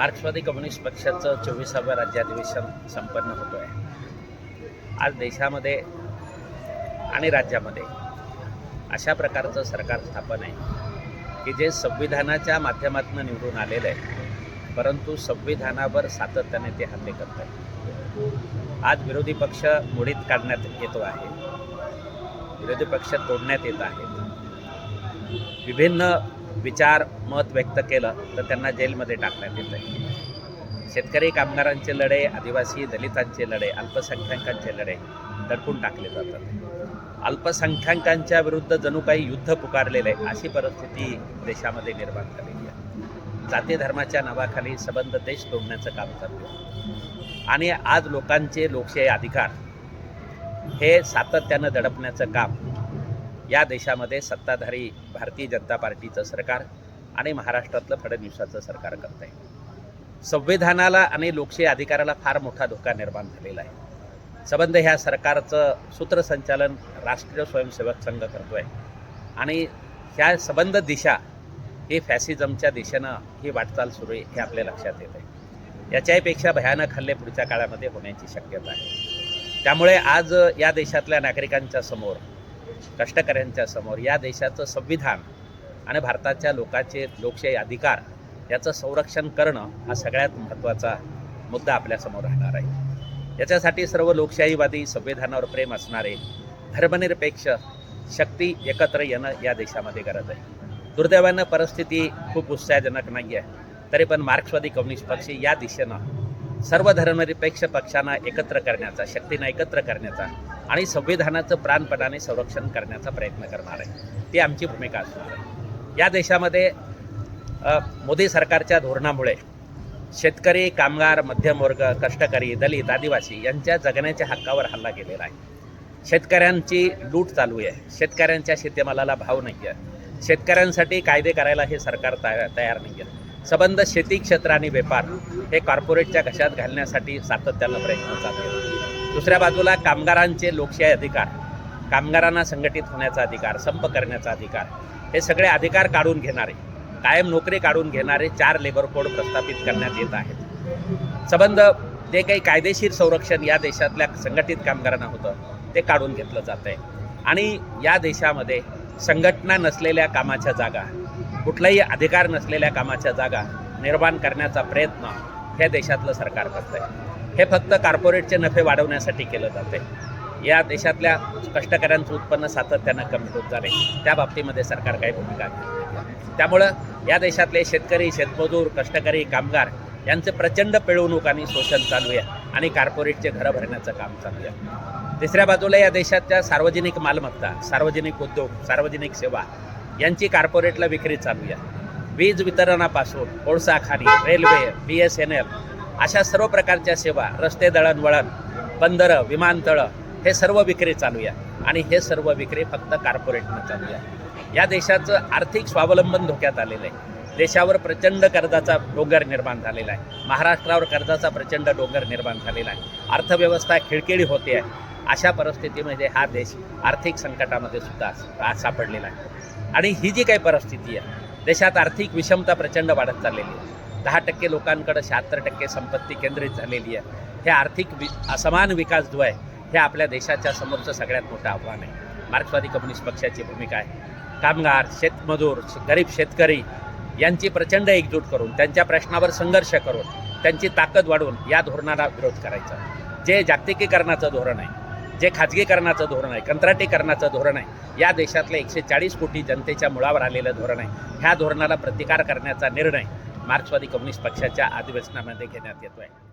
मार्क्सवादी कम्युनिस्ट पक्षाचं चोवीसावं राज्याधिवेशन संपन्न होतो आहे आज देशामध्ये आणि राज्यामध्ये अशा प्रकारचं सरकार स्थापन आहे की जे संविधानाच्या माध्यमातून निवडून आलेलं आहे परंतु संविधानावर सातत्याने ते हल्ले करत आहे आज विरोधी पक्ष मोडीत काढण्यात येतो आहे. विरोधी पक्ष तोडण्यात येत आहेत. विभिन्न विचार मत व्यक्त केलं तर त्यांना जेलमध्ये टाकण्यात येतं आहे शेतकरी कामगारांचे लढे आदिवासी दलितांचे लढे अल्पसंख्याकांचे लढे दडपून टाकले जातात. अल्पसंख्याकांच्या विरुद्ध जणू काही युद्ध पुकारलेलं आहे अशी परिस्थिती देशामध्ये निर्माण झालेली आहे. जाती धर्माच्या नावाखाली संबंध देश तोडण्याचं काम चालू आहे. आणि आज लोकांचे लोकशाही अधिकार हे सातत्यानं दडपण्याचं काम या देशामध्ये सत्ताधारी भारतीय जनता पार्टीचं सरकार आणि महाराष्ट्रातलं फडणवीसाचं सरकार करत आहे संविधानाला आणि लोकशाही अधिकाराला फार मोठा धोका निर्माण झालेला आहे. संबंध ह्या सरकारचं सूत्रसंचालन राष्ट्रीय स्वयंसेवक संघ करतो आहे आणि ह्या संबंध दिशा ही फॅसिझमच्या दिशेनं ही वाटचाल सुरू आहे हे आपल्या लक्षात येत आहे. याच्याहीपेक्षा भयानक हल्ले पुढच्या काळामध्ये होण्याची शक्यता आहे. त्यामुळे आज या देशातल्या नागरिकांच्या समोर कष्टकऱ्यांच्या समोर या देशाचं संविधान आणि भारताच्या लोकांचे लोकशाही अधिकार याचं संरक्षण करणं हा सगळ्यात महत्त्वाचा मुद्दा आपल्यासमोर राहणार आहे. याच्यासाठी सर्व लोकशाहीवादी संविधानावर प्रेम असणारे धर्मनिरपेक्ष शक्ती एकत्र येणं या देशामध्ये गरज आहे. दुर्दैवानं परिस्थिती खूप उत्साहजनक नाही आहे तरी पण मार्क्सवादी कम्युनिस्ट पक्ष या दिशेनं सर्व धर्मनिरपेक्ष पक्षांना एकत्र करण्याचा शक्तींना एकत्र करण्याचा आणि संविधानाचं प्राणपणाने संरक्षण करण्याचा प्रयत्न करणार आहे. ती आमची भूमिका असणार आहे. या देशामध्ये मोदी सरकारच्या धोरणामुळे शेतकरी कामगार मध्यमवर्ग कष्टकरी दलित आदिवासी यांच्या जगण्याच्या हक्कावर हल्ला केलेला आहे. शेतकऱ्यांची लूट चालू आहे. शेतकऱ्यांच्या शेतीमालाला भाव नाही आहे. शेतकऱ्यांसाठी कायदे करायला हे सरकार तया तयार नाही आहे. संबंध शेती क्षेत्र आणि व्यापार हे कॉर्पोरेटच्या घशात घालण्यासाठी सातत्यानं प्रयत्न चालू आहे दुसऱ्या बाजूला कामगारांचे लोकशाही अधिकार कामगारांना संघटित होण्याचा अधिकार संप करण्याचा अधिकार हे सगळे अधिकार काढून घेणारे कायम नोकरी काढून घेणारे चार लेबर कोड प्रस्थापित करण्यात येत आहेत. संबंध जे काही कायदेशीर संरक्षण या देशातल्या संघटित कामगारांना होतं ते काढून घेतलं जात आहे. आणि या देशामध्ये संघटना नसलेल्या कामाच्या जागा कुठलाही अधिकार नसलेल्या कामाच्या जागा निर्माण करण्याचा प्रयत्न हे देशातलं सरकार करत आहे हे फक्त कार्पोरेटचे नफे वाढवण्यासाठी केलं जाते. या देशातल्या कष्टकऱ्यांचं उत्पन्न सातत्यानं कमी होत जाणे त्या बाबतीमध्ये सरकार काही भूमिका त्यामुळं या देशातले शेतकरी शेतमजूर कष्टकरी कामगार यांचं प्रचंड पिळवणूक आणि शोषण चालू आहे आणि कार्पोरेटचे घरं भरण्याचं काम चालू आहे. तिसऱ्या बाजूला या देशाच्या सार्वजनिक मालमत्ता सार्वजनिक उद्योग सार्वजनिक सेवा यांची कार्पोरेटला विक्री चालू आहे. वीज वितरणापासून कोळसा खाणी railway B S N L अशा सर्व प्रकारच्या सेवा रस्ते दळणवळण बंदरं विमानतळं हे सर्व विक्री चालू आहे आणि हे सर्व विक्री फक्त कॉर्पोरेटनं चालू आहे या देशाचं आर्थिक स्वावलंबन धोक्यात आलेलं आहे. देशावर प्रचंड कर्जाचा डोंगर निर्माण झालेला आहे. महाराष्ट्रावर कर्जाचा प्रचंड डोंगर निर्माण झालेला आहे. अर्थव्यवस्था खिळखिळी होते आहे. अशा परिस्थितीमध्ये हा देश आर्थिक संकटामध्ये सुद्धा सापडलेला आहे. आणि ही जी काही परिस्थिती आहे देशात आर्थिक विषमता प्रचंड वाढत चाललेली आहे. दहा टक्के लोकांकडं शहात्तर टक्के संपत्ती केंद्रित झालेली आहे. हे आर्थिक वि असमान विकास जो आहे हे आपल्या देशाच्या समोरचं सगळ्यात मोठं आव्हान आहे. मार्क्सवादी कम्युनिस्ट पक्षाची भूमिका आहे. कामगार शेतमजूर गरीब शेतकरी यांची प्रचंड एकजूट करून त्यांच्या प्रश्नावर संघर्ष करून त्यांची ताकद वाढवून या धोरणाला विरोध करायचा. जे जागतिकीकरणाचं धोरण आहे जे खाजगीकरणाचं धोरण आहे कंत्राटीकरणाचं धोरण आहे या देशातल्या एकशे चाळीस कोटी जनतेच्या मुळावर आलेलं धोरण आहे. ह्या धोरणाला प्रतिकार करण्याचा निर्णय मार्क्सवादी कम्युनिस्ट पक्षाच्या अधिवेशनामध्ये घेण्यात येतो आहे